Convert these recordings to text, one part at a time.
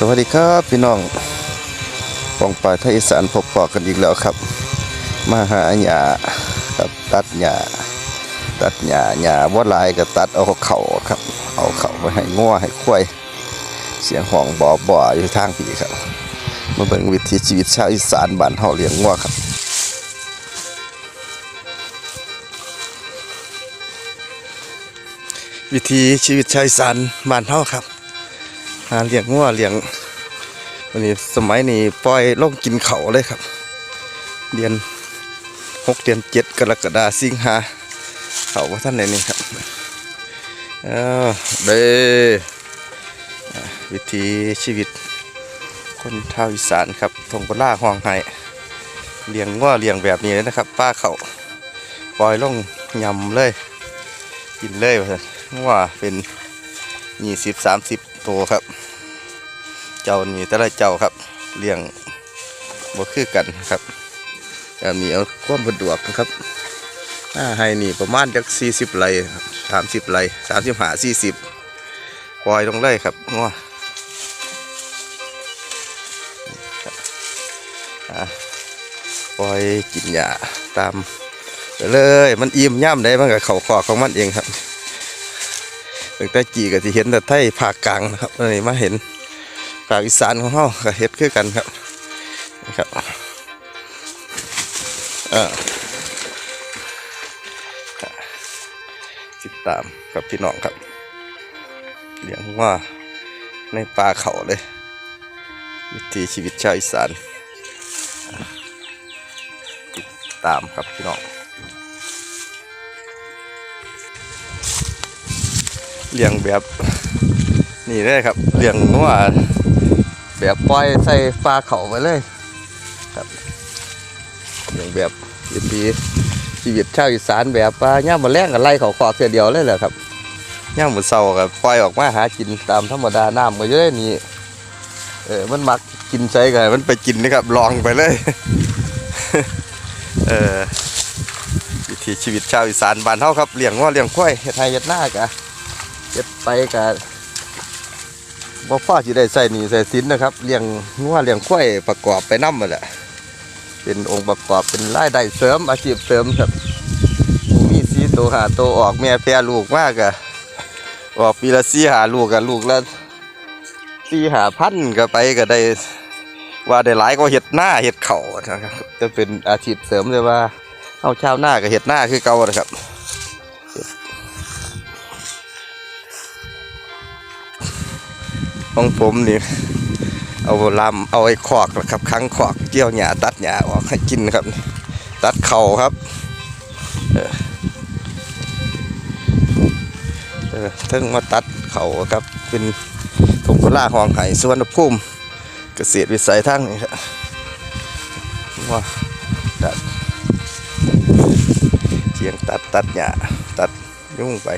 สวัสดีครับพี่น้องปองปลายไทยอีสานพบปอกันอีกแล้วครับ มาหาหญ้าครับตัดหญ้าตัดหญ้าหญ้าว่าลายก็ตัดเอาเข่าครับ เอาเข่าไปให้งัวให้ควายเสียงห้องบ่อบ่ออยู่ทางพี่ครับมาเบิ่งวิถีชีวิตชาวอีสานบ้านเฮาเลี้ยงงัวครับวิถีชีวิตชาวอีสานบ้านเฮาครับ หาเลี้ยงงัวเลี้ยงวันนี้สมัยนี้ปล่อยลงกินเขาเลยครับ เดือนหกเดือนเจ็ดกรกฎาสิงหาเขาว่าท่านไหนนี่ครับเออเด้วิถีชีวิต คนชาวอีสานครับทงกล่าห้องไห้เลี้ยงงัวเลี้ยงแบบนี้เลยนะครับ ป้าเขาปล่อยลงยำเลย กินเลยว่างัวเป็นยี่สิบสามสิบ ตครับ เจ้านี่แต่ละเจ้าครับเลี้ยงบ่คือกันครับแบบนี้เอาความสะดวกนะครับหน้าให้นี่ประมาณจักสี่สิบไร่สามสิบไร่สามสิบห้าสี่สิบปล่อยลงเลยครับงัวครับอะปล่อยกินหญ้าตามไปเลย มันอิ่มย่ำได้มันกับเขาคอของมันเองครับ ตั้งแต่จีก็จะเห็นแต่ไทยภาคกลางนะครับนนี้มาเห็นภาคอีสานของเขาก็เห็ดคือกันครับนะครับอ่าติดตามกับพี่น้องครับเลี้ยงว่าในป่าเขาเลย วิถีชีวิตชาวอีสานติดตามครับพี่น้อง เลี้ยงแบบนี่เลยครับเลี้ยงงัวแบบปล่อยใส่ปลาเขาไปเลยครับเลี้ยงแบบวิถีชีวิตชาวอีสานแบบว่าย่ามมาแรงกับไล่เขาขอกเสียเดียวเลยแหละครับย่ามมือเศร้ากับปล่อยออกมาหากินตามธรรมดาน้ำก็จะได้นี่เออมันมักกินใส่กันมันไปกินนะครับลองไปเลยเออวิถีชีวิตชาวอีสานบ้านเฮาครับเลี้ยงงัวเลี้ยงควายเฮ็ดไร่เฮ็ดนากะ เก็บไปกับบ่ฟ้าสิได้ใส่หนี่ใส่สินนะครับเลี้ยงงัวเลี้ยงควายประกอบไปน้ำมาแหละเป็นองค์ประกอบเป็นรายได้เสริมอาชีพเสริมครับมีสีตัวหาตัวออกแม่แพรลูกมากอะออกปีละสีหาลูกกับลูกละสีหาพันก็ไปก็ได้ว่าได้หลายก็เห็ดหน้าเห็ดเข่านะครับจะเป็นอาชีพเสริมเลยว่าเอาชาวหน้ากับเห็ดหน้าคือเก่านะครับ ของผมนี่เอาลำเอาไอ้ขอกนะครับคั้งขอกเกี่ยวหญ้าตัดหญ้าออกให้กินครับ ตัดเข่าครับเออถึงมาตัดเข่าครับเป็นถุงกล่าหองไห้สวนภูมิเกษตรวิสัยทั้งนี้ครับว่าตัดเชียงตัดตัดหญ้าตัดยุ่งไป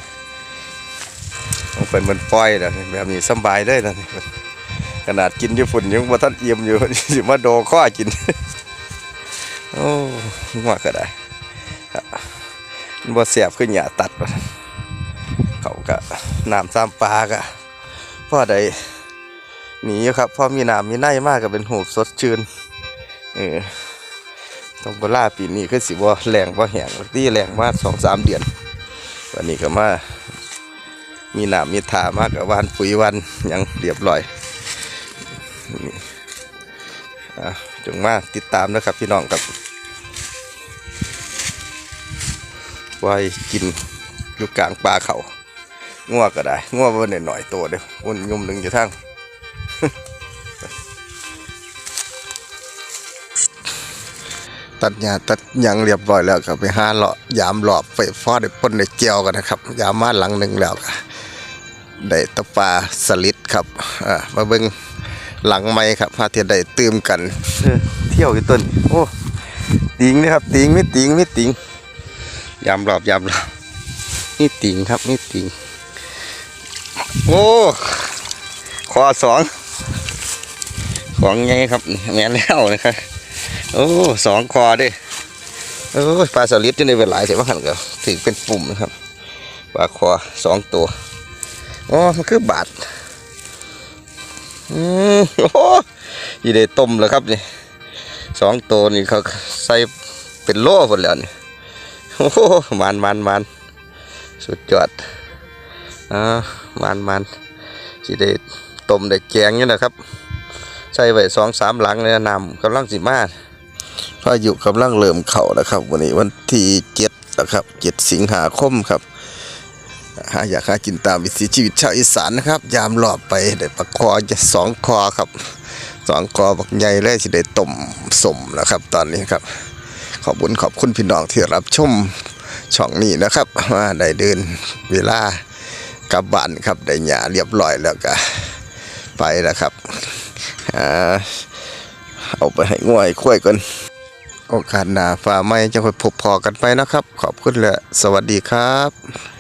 มันเป็นเหมือนปล่อยนะแบบนี้สบายเลยนะขนาดกินญี่ปุ่นยังมาทันเอี่ยมอยู่สิมาโดข้อกิน โอ้หัวก็ได้บมันบ่เสียบขึ้นหยาตัดเขาก็น้ำซ้ำปลากะพ่อใดหนีครับพ่อมีน้ำมีในมากก็เป็นหูสดชื่นเออต้องบล่าปีนี้คือสิบ่แรงบ่แหงที่แรงมากสองสามเดือน วันนี้ก็มา มีหนามมีถามากกับวานปุ๋ยวันยังเรียบร้อยจงมาติดตามนะครับพี่น้องครับไว้กินอยู่กลางป่าเขาง่วก็ได้ง่วบนหน่อยตัวเดียววนยุ่มหนึ่งอยู่ทั้งตัดหญ้าตัดยังเรียบร้อยแล้วก็ไปห้าเลาะยามหลอบไฟฟ้าได้พ่นได้เกี่ยวกันนะครับ ยามมาหลังหนึ่งแล้วก็ ได้ตะปลาสลิดครับอ่ามาเบิ่งหลังไม้ครับพาเทียนได้ตื่มกันเออเที่ยวอยู่ต้นโอ้ติงนี่ครับติงไม่ติงไม่ติงยามหลอบยามหลอบนี่ติงครับนี่ติงโอ้คอสองของไงครับแม่นแล้วนะครับโอ้สองคอเด้โอ้ยปลาสลิดจะในเวลาเสียว่าหันก็ถือเป็นปุ่มนะครับปลาคอสองตัว อ๋อมันคือบาดอืมโอ้ยี่ได้ต้มแล้วครับนี่สองตัวนี่เขาใส่เป็นโล่หมดแล้วนี่โอ้โหมันมันมันสุดยอดอ่ามันมันสิได้ต้มได้แกงนี่นะครับ ใส่ไว้สองสามหลังเลยนะนำกำลังสิมาพายุกำลังเริ่มเข้านะครับ วันนี้วันที่เจ็ดนะครับเจ็ดสิงหาคมครับ หาอยากหากินตามวิถีชีวิตชาวอีสานนะครับ ยามหลอบไปได้ปลาคอจะสองคอครับสองคอบักใหญ่เลยสิได้ต้มสมนะครับ ตอนนี้ครับ ขอบคุณขอบคุณพี่น้องที่รับชมช่องนี้นะครับว่าได้เดินเวลากลับบ้านครับได้หยาเรียบร้อยแล้วก็ไปแล้วครับเอาไปให้ง่วยคุ้ยกันโอกาสหน้าฝ่าไม่จะค่อยพบพอกันไปนะครับ ขอบคุณและสวัสดีครับ